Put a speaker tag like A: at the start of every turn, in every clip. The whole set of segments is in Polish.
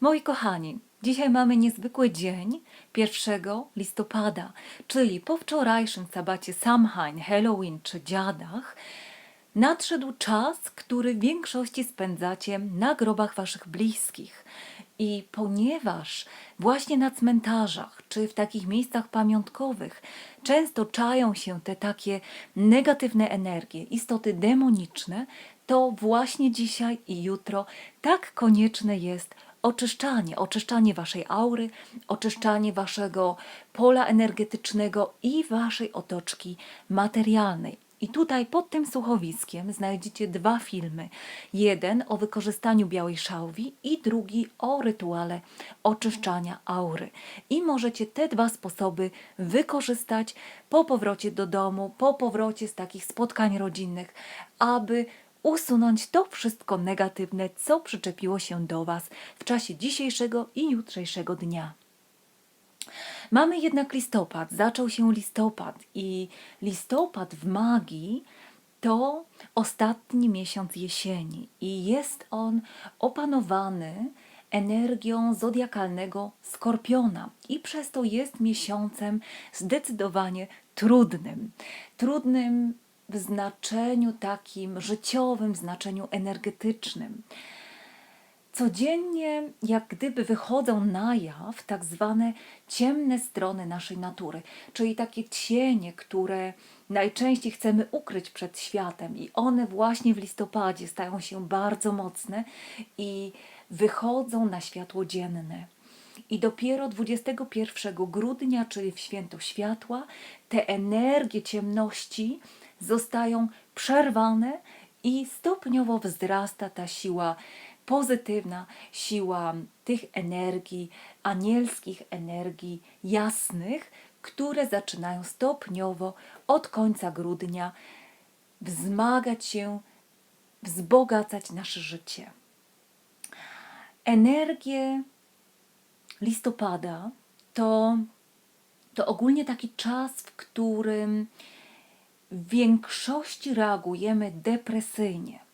A: Moi kochani, dzisiaj mamy niezwykły dzień 1 listopada, czyli po wczorajszym sabacie Samhain, Halloween czy Dziadach, nadszedł czas, który w większości spędzacie na grobach waszych bliskich. I ponieważ właśnie na cmentarzach czy w takich miejscach pamiątkowych często czają się te takie negatywne energie, istoty demoniczne, to właśnie dzisiaj i jutro tak konieczne jest oczyszczanie, oczyszczanie waszej aury, oczyszczanie waszego pola energetycznego i waszej otoczki materialnej. I tutaj pod tym słuchowiskiem znajdziecie dwa filmy. Jeden o wykorzystaniu białej szałwi i drugi o rytuale oczyszczania aury. I możecie te dwa sposoby wykorzystać po powrocie do domu, po powrocie z takich spotkań rodzinnych, aby usunąć to wszystko negatywne, co przyczepiło się do Was w czasie dzisiejszego i jutrzejszego dnia. Mamy jednak listopad, zaczął się listopad i listopad w magii to ostatni miesiąc jesieni i jest on opanowany energią zodiakalnego skorpiona i przez to jest miesiącem zdecydowanie trudnym. Trudnym w znaczeniu takim życiowym, w znaczeniu energetycznym codziennie jak gdyby wychodzą na jaw tak zwane ciemne strony naszej natury, czyli takie cienie, które najczęściej chcemy ukryć przed światem i one właśnie w listopadzie stają się bardzo mocne i wychodzą na światło dzienne. I dopiero 21 grudnia, czyli w święto światła, te energie ciemności zostają przerwane i stopniowo wzrasta ta siła pozytywna siła tych energii, anielskich energii jasnych, które zaczynają stopniowo od końca grudnia wzmagać się, wzbogacać nasze życie. Energie listopada to, to ogólnie taki czas, w którym w większości reagujemy depresyjnie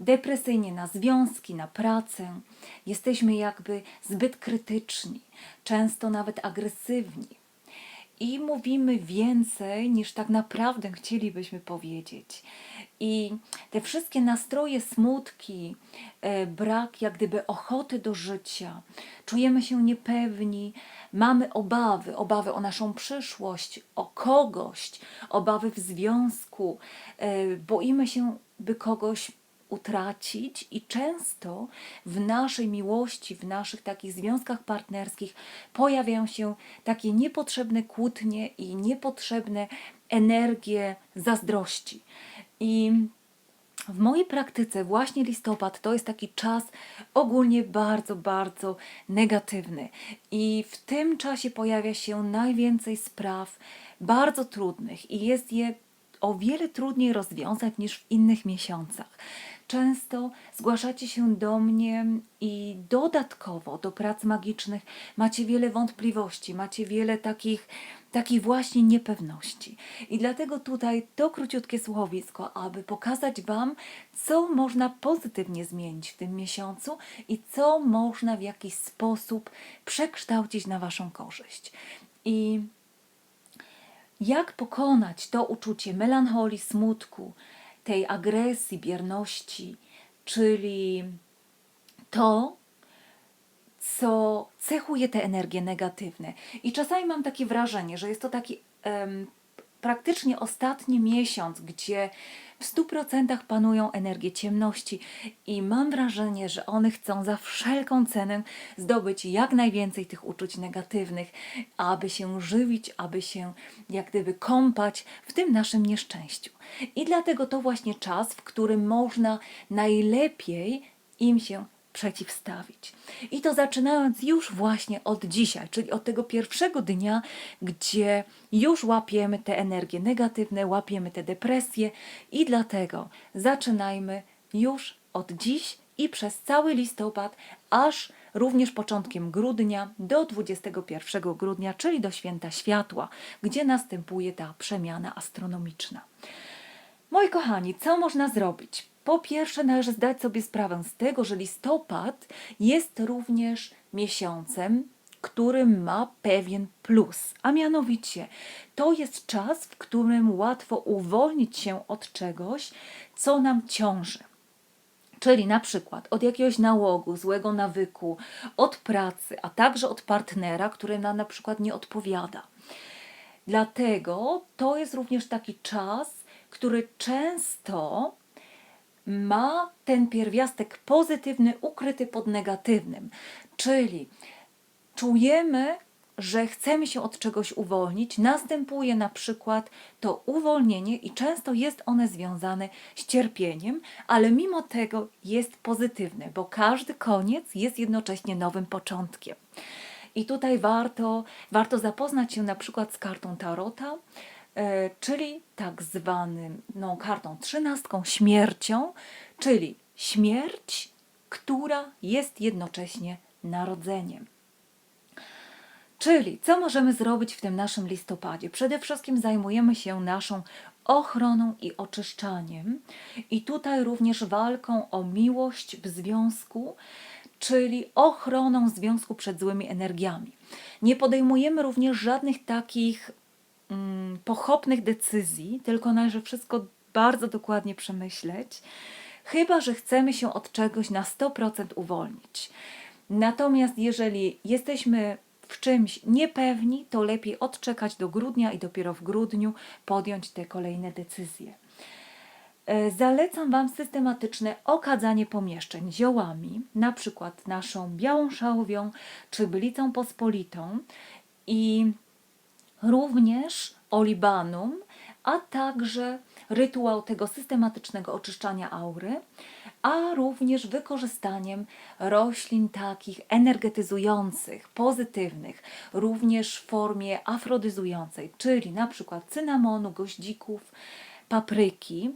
A: depresyjnie na związki, na pracę. Jesteśmy jakby zbyt krytyczni, często nawet agresywni. I mówimy więcej niż tak naprawdę chcielibyśmy powiedzieć. I te wszystkie nastroje, smutki, e, brak jak gdyby ochoty do życia, czujemy się niepewni, mamy obawy, obawy o naszą przyszłość, o kogoś, obawy w związku, e, boimy się, by kogoś utracić i często w naszej miłości, w naszych takich związkach partnerskich pojawiają się takie niepotrzebne kłótnie i niepotrzebne energie zazdrości. I w mojej praktyce właśnie listopad to jest taki czas ogólnie bardzo, bardzo negatywny. I w tym czasie pojawia się najwięcej spraw bardzo trudnych i jest je o wiele trudniej rozwiązać niż w innych miesiącach często zgłaszacie się do mnie i dodatkowo do prac magicznych macie wiele wątpliwości, macie wiele takich, takich właśnie niepewności. I dlatego tutaj to króciutkie słuchowisko, aby pokazać Wam, co można pozytywnie zmienić w tym miesiącu i co można w jakiś sposób przekształcić na Waszą korzyść. I jak pokonać to uczucie melancholii, smutku, tej agresji, bierności, czyli to, co cechuje te energie negatywne. I czasami mam takie wrażenie, że jest to taki um, praktycznie ostatni miesiąc, gdzie w stu procentach panują energie ciemności i mam wrażenie, że one chcą za wszelką cenę zdobyć jak najwięcej tych uczuć negatywnych, aby się żywić, aby się jak gdyby kąpać w tym naszym nieszczęściu. I dlatego to właśnie czas, w którym można najlepiej im się przeciwstawić. I to zaczynając już właśnie od dzisiaj, czyli od tego pierwszego dnia, gdzie już łapiemy te energie negatywne, łapiemy te depresje i dlatego zaczynajmy już od dziś i przez cały listopad, aż również początkiem grudnia do 21 grudnia, czyli do święta światła, gdzie następuje ta przemiana astronomiczna. Moi kochani, co można zrobić? Po pierwsze, należy zdać sobie sprawę z tego, że listopad jest również miesiącem, który ma pewien plus, a mianowicie to jest czas, w którym łatwo uwolnić się od czegoś, co nam ciąży. Czyli na przykład od jakiegoś nałogu, złego nawyku, od pracy, a także od partnera, który nam na przykład nie odpowiada. Dlatego to jest również taki czas, który często ma ten pierwiastek pozytywny ukryty pod negatywnym. Czyli czujemy, że chcemy się od czegoś uwolnić, następuje na przykład to uwolnienie i często jest one związane z cierpieniem, ale mimo tego jest pozytywne, bo każdy koniec jest jednocześnie nowym początkiem. I tutaj warto, warto zapoznać się na przykład z kartą Tarota, czyli tak zwanym no, kartą trzynastką, śmiercią, czyli śmierć, która jest jednocześnie narodzeniem. Czyli co możemy zrobić w tym naszym listopadzie? Przede wszystkim zajmujemy się naszą ochroną i oczyszczaniem, i tutaj również walką o miłość w związku, czyli ochroną związku przed złymi energiami. Nie podejmujemy również żadnych takich pochopnych decyzji, tylko należy wszystko bardzo dokładnie przemyśleć, chyba że chcemy się od czegoś na 100% uwolnić. Natomiast jeżeli jesteśmy w czymś niepewni, to lepiej odczekać do grudnia i dopiero w grudniu podjąć te kolejne decyzje. E, Zalecam Wam systematyczne okadzanie pomieszczeń ziołami, na przykład naszą białą szałwią czy bylicą pospolitą i również olibanum, a także rytuał tego systematycznego oczyszczania aury, a również wykorzystaniem roślin takich energetyzujących, pozytywnych, również w formie afrodyzującej, czyli na przykład cynamonu, goździków, papryki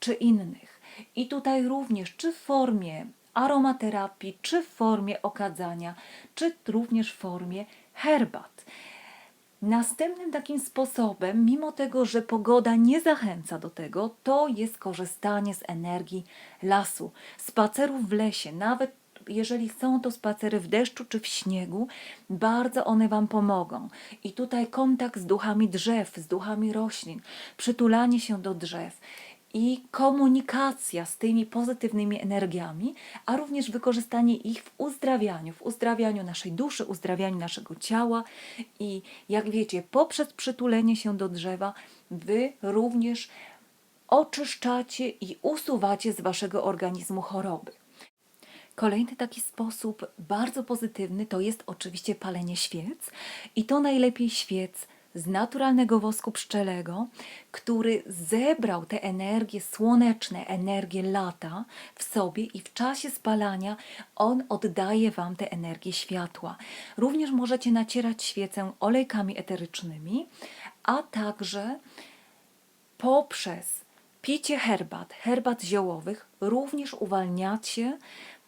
A: czy innych. I tutaj również czy w formie aromaterapii, czy w formie okadzania, czy również w formie herbat. Następnym takim sposobem, mimo tego, że pogoda nie zachęca do tego, to jest korzystanie z energii lasu, spacerów w lesie, nawet jeżeli są to spacery w deszczu czy w śniegu, bardzo one Wam pomogą. I tutaj kontakt z duchami drzew, z duchami roślin, przytulanie się do drzew i komunikacja z tymi pozytywnymi energiami, a również wykorzystanie ich w uzdrawianiu, w uzdrawianiu naszej duszy, uzdrawianiu naszego ciała i jak wiecie, poprzez przytulenie się do drzewa, wy również oczyszczacie i usuwacie z waszego organizmu choroby. Kolejny taki sposób bardzo pozytywny to jest oczywiście palenie świec i to najlepiej świec z naturalnego wosku pszczelego, który zebrał te energie słoneczne, energie lata w sobie i w czasie spalania on oddaje Wam te energię światła. Również możecie nacierać świecę olejkami eterycznymi, a także poprzez picie herbat, herbat ziołowych, również uwalniacie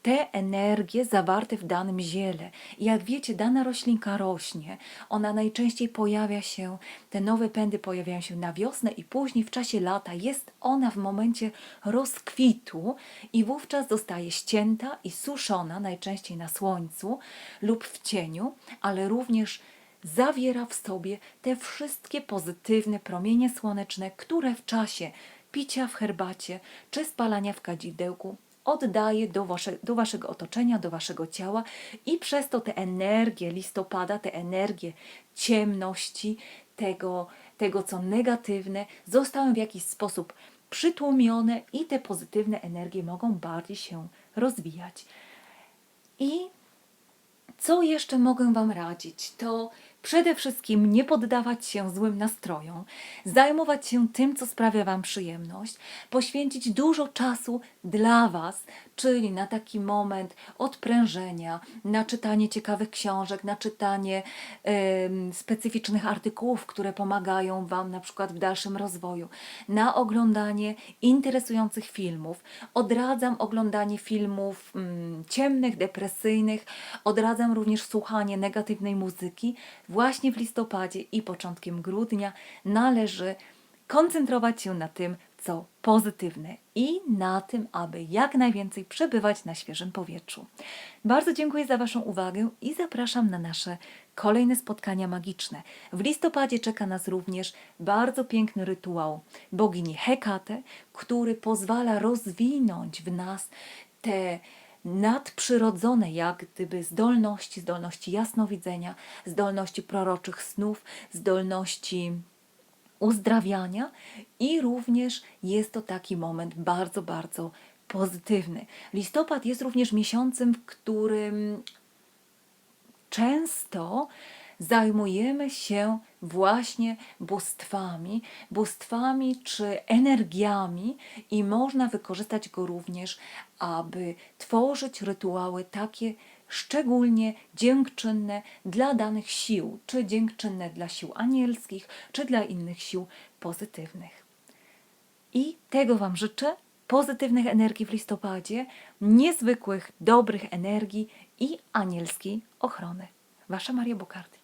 A: te energie zawarte w danym ziele. I jak wiecie, dana roślinka rośnie, ona najczęściej pojawia się, te nowe pędy pojawiają się na wiosnę i później w czasie lata jest ona w momencie rozkwitu i wówczas zostaje ścięta i suszona, najczęściej na słońcu lub w cieniu, ale również zawiera w sobie te wszystkie pozytywne promienie słoneczne, które w czasie picia w herbacie czy spalania w kadzidełku oddaje do, wasze, do waszego otoczenia, do waszego ciała i przez to te energie listopada, te energie ciemności, tego, tego co negatywne, zostały w jakiś sposób przytłumione i te pozytywne energie mogą bardziej się rozwijać. I co jeszcze mogę Wam radzić? To Przede wszystkim nie poddawać się złym nastrojom, zajmować się tym, co sprawia Wam przyjemność, poświęcić dużo czasu dla Was, czyli na taki moment odprężenia, na czytanie ciekawych książek, na czytanie specyficznych artykułów, które pomagają Wam na przykład w dalszym rozwoju, na oglądanie interesujących filmów. Odradzam oglądanie filmów ym, ciemnych, depresyjnych, odradzam również słuchanie negatywnej muzyki. Właśnie w listopadzie i początkiem grudnia należy koncentrować się na tym, co pozytywne i na tym, aby jak najwięcej przebywać na świeżym powietrzu. Bardzo dziękuję za Waszą uwagę i zapraszam na nasze kolejne spotkania magiczne. W listopadzie czeka nas również bardzo piękny rytuał bogini Hekate, który pozwala rozwinąć w nas te nadprzyrodzone jak gdyby zdolności, zdolności jasnowidzenia, zdolności proroczych snów, zdolności uzdrawiania i również jest to taki moment bardzo, bardzo pozytywny. Listopad jest również miesiącem, w którym często zajmujemy się właśnie bóstwami, bóstwami czy energiami i można wykorzystać go również, aby tworzyć rytuały takie szczególnie dziękczynne dla danych sił, czy dziękczynne dla sił anielskich, czy dla innych sił pozytywnych. I tego Wam życzę. Pozytywnych energii w listopadzie, niezwykłych, dobrych energii i anielskiej ochrony. Wasza Maria Bukarty.